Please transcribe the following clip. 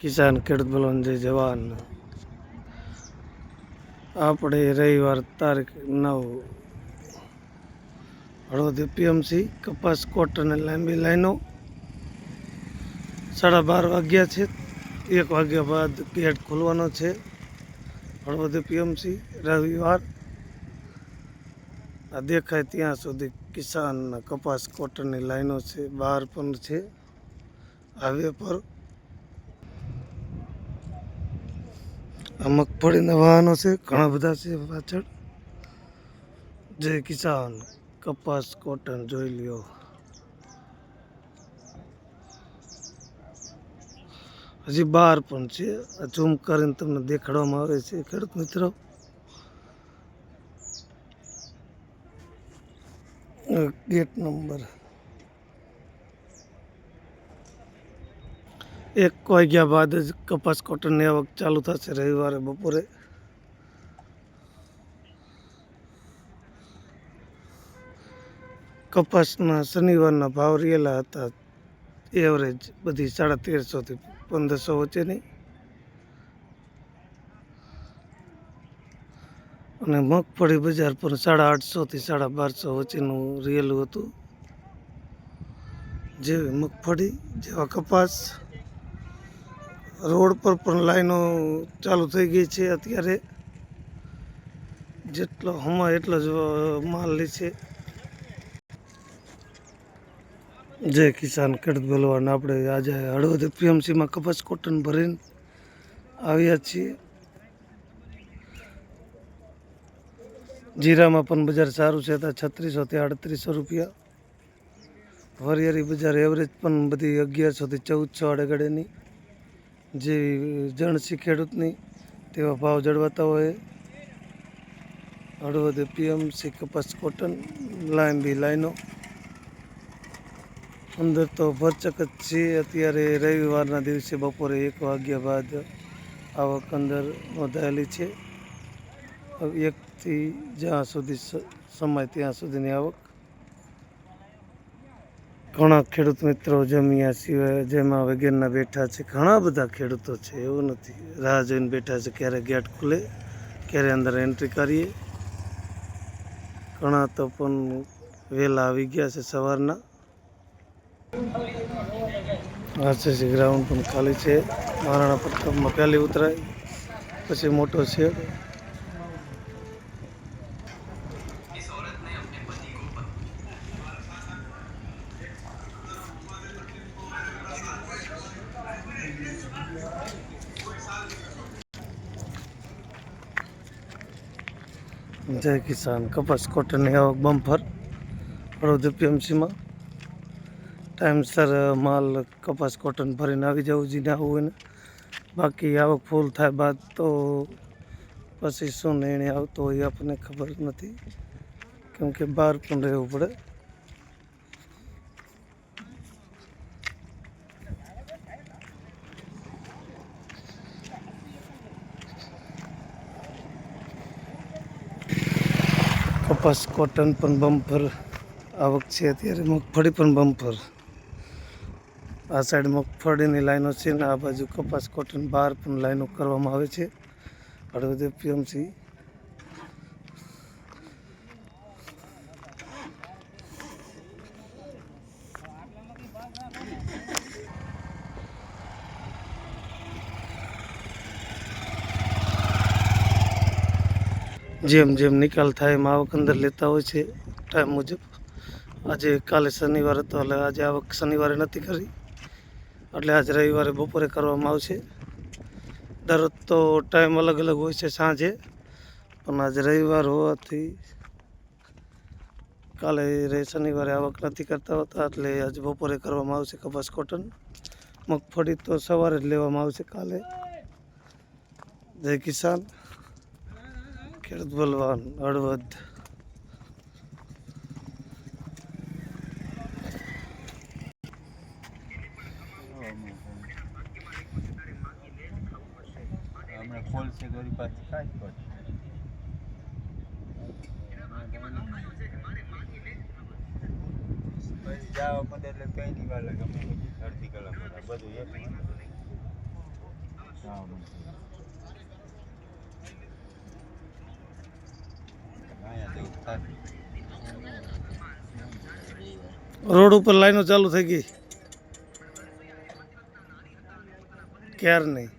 કિસાન ખેડૂત બલવંત જય જવાન. આપણે રવિવાર તારીખ નવ. હળવદ પીએમસી, કપાસ, કોટન લાંબી લાઈનો સાડા બાર વાગ્યા છે. એક વાગ્યા બાદ ગેટ ખોલવાનો છે. હળવદ પીએમસી, રવિવાર. આ દેખાય ત્યાં સુધી કિસાન કપાસ, કોટનની લાઈનો છે બહાર પણ છે. હાઈવે પર આ મગફળીના વાહનો છે, ઘણા બધા છે પાછળ. જે કિસાન, કપાસ, કોટન જોઈ લ્યો. હજી બહાર પણ છે. આ ઝૂમ કરીને તમને દેખાડવામાં આવે છે, ખેડૂત મિત્રો. Gate number. એક વાગ્યા બાદ જ કપાસ કોટનની આવક ચાલુ થશે રવિવારે બપોરે. કપાસના શનિવારના ભાવ રહેલા હતા. એવરેજ બધી સાડા તેરસોથી પંદરસો વચ્ચેની. અને મગફળી બજાર પણ સાડા આઠસોથી સાડા બારસો વચ્ચેનું રહેલું હતું. જેવી મગફળી, જેવા કપાસ રોડ પર પણ લાઈનો ચાલુ થઈ ગઈ છે અત્યારે. જેટલો હમા એટલો જ માલ લે છે. જય કિસાન ખેડૂત બોલવાને આપણે આજે હળવદ એપીએમસીમાં કપાસ કોટન ભરીને આવ્યા છીએ. જીરામાં પણ બજાર સારું છે. ત્યાં છત્રીસોથી આડત્રીસો રૂપિયા. વરિયારી બજાર એવરેજ પણ બધી અગિયારસોથી ચૌદસો આડેગડેની. જે જણસી ખેડૂતની તેવા ભાવ જળવાતા હોય. હળવદ પીએમસી કપાસ કોટન લાંબી લાઈનો. અંદર તો ભરચક જ છે. અત્યારે રવિવારના દિવસે બપોરે એક વાગ્યા બાદ આવક અંદર નોંધાયેલી છે. એકથી જ્યાં સુધી સમય ત્યાં સુધીની આવક ઘણા ખેડૂત મિત્રો જમ્યા સિવાય જેમાં વગેરેના બેઠા છે. ઘણા બધા ખેડૂતો છે, એવું નથી. રાહ જોઈને બેઠા છે ક્યારે ગેટ ખુલે, ક્યારે અંદર એન્ટ્રી કરીએ. ઘણા તો પણ વહેલા આવી ગયા છે સવારના. આરસીસી ગ્રાઉન્ડ પણ ખાલી છે. મહારાણા પ્રતાપમાં પહેલી ઉતરાય, પછી મોટો છે જય કિસાન, કપાસ કોટનની આવક બમ્ફર હળવદ પીએમસીમાં ટાઈમસર માલ, કપાસ કોટન ભરીને આવી જવું જીને આવવું હોય ને બાકી આવક ફૂલ થાય બાદ તો પછી શું નિર્ણય આવતો હોય આપણને ખબર નથી. કેમ કે બહાર પણ રહેવું પડે. કપાસ કોટન પણ બમ્પર આવક છે અત્યારે મગફળી પણ બમ્પર આ સાઈડ મગફળીની લાઈનો છે ને આ બાજુ કપાસ કોટન બહાર પણ લાઈનો કરવામાં આવે છે. હળવદ પીએમસી જેમ જેમ નિકાલ થાય એમ આવક અંદર લેતા હોય છે. ટાઈમ મુજબ. આજે કાલે શનિવાર હતો એટલે આજે આવક શનિવારે નથી કરી. એટલે આજ રવિવારે બપોરે કરવામાં આવશે. દરરોજ તો ટાઈમ અલગ અલગ હોય છે સાંજે. પણ આજે રવિવાર હોવાથી કાલે શનિવારે આવક નથી કરતા હોતા, એટલે આજે બપોરે કરવામાં આવશે કપાસ કોટન મગફળી તો સવારે જ લેવામાં આવશે કાલે. જય કિસાન. ખેડૂત બલવાન હળવદ ખોલશે ગરી પાછી કાંઈ જ પછી. જવા મળે એટલે કઈ નહીં વાર લાગે. અમે અડધી કલાક બધું એક હા અહીંયા જેવું થાય રોડ ઉપર લાઈનો ચાલુ થઈ ગઈ. ક્યારે નહીં.